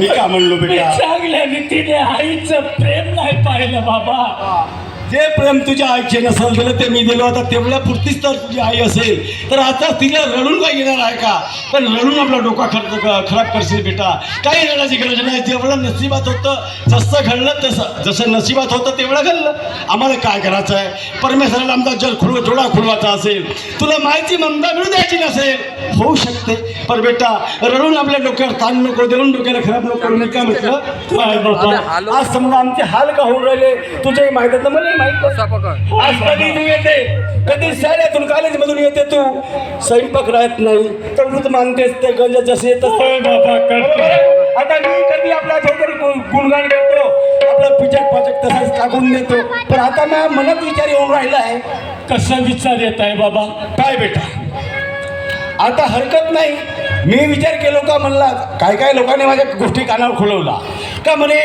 मी का म्हणलो बेटा? चांगल्या रीतीने आईचं प्रेम नाही पाहिलं बाबा. जे प्रेम तुझ्या आईचे नसेल दिलं ते मी दिलं आता तेवढ्या पुरतीच तर तुझी आई असेल. तर आता तिला रडून काय येणार आहे का? पण रडून आपला डोका खर्च खराब करशील बेटा. काही रडायची गरज नाही. जेवढं नशिबात होतं जसं घडलं तसं जसं नशिबात होतं तेवढं घडलं. आम्हाला काय करायचं आहे? परमेश्वराला आमचा जल खुलव थोडा खुलवायचा असेल. तुला माहिती ममता मिळू द्यायची नसेल. होऊ शकते. पण बेटा रडून आपल्या डोक्यावर ताण नको देऊन डोक्याला खराब नको करून काय म्हटलं. काय बाबा आज समजा आमचे हाल का होऊन राहिले? तुझ्याही माहीत तर आहे. आज कधी तू येते? कधी शाळेतून कॉलेजमधून येते तू? स्वयंपाक राहत नाही. तर मानतेस ते गंज जसे येत होय बाबा करतो. आता मी कधी आपला छोटे गुणगान करतो? आपला पिचक पाचक तसंच टाकून देतो पण आता माझ्या मनात विचार येऊन राहिला आहे. कसा विचार येत आहे बाबा? काय बेटा? आता हरकत नाही. मी विचार केलो का म्हणला काय काय लोकांनी माझ्या गोष्टी कानावर खुलवला. का म्हणे?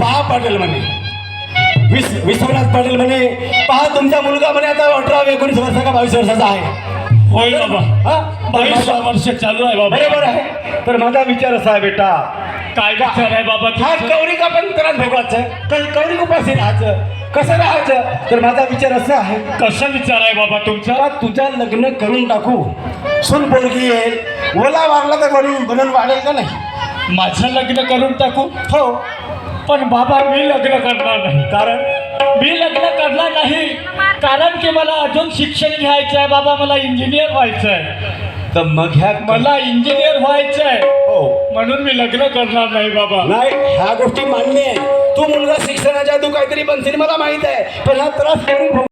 पहा पाटील म्हणे. विस विश्वनाथ पाटील म्हणे पहा तुमचा मुलगा म्हणे आता अठरा एकोणीस वर्षाचा का बावीस वर्षाचा आहे. होय बाबा हा? बावीस वर्ष चालू आहे बाबा. बरोबर आहे. तर माझा विचार असा आहे बेटा. काय विचार आहे बाबा हा तुमचा? कौरी का पण त्रास भोगायचं क- कौरी उपाशी राहायचं. कसं राहायचं? तर माझा विचार असा आहे. कसा विचार आहे बाबा तुमचा? का तुझ्या लग्न करून टाकू. सून पोरगी येईल. ओला वाढला तर बनून बनून वाढेल का नाही? माझं लग्न करून टाकू? हो. पण बाबा मी लग्न करणार नाही. कारण? मी लग्न करणार नाही. कारण की मला अजून शिक्षण घ्यायचं आहे बाबा मला इंजिनियर व्हायचं आहे तर मग ह्या मला इंजिनियर व्हायचं आहे हो. म्हणून मी लग्न करणार नाही बाबा. नाही ह्या गोष्टी मान्य आहे. तू मुलगा शिक्षणाच्या तू काहीतरी बनशील मला माहीत आहे. पण हा त्रास करून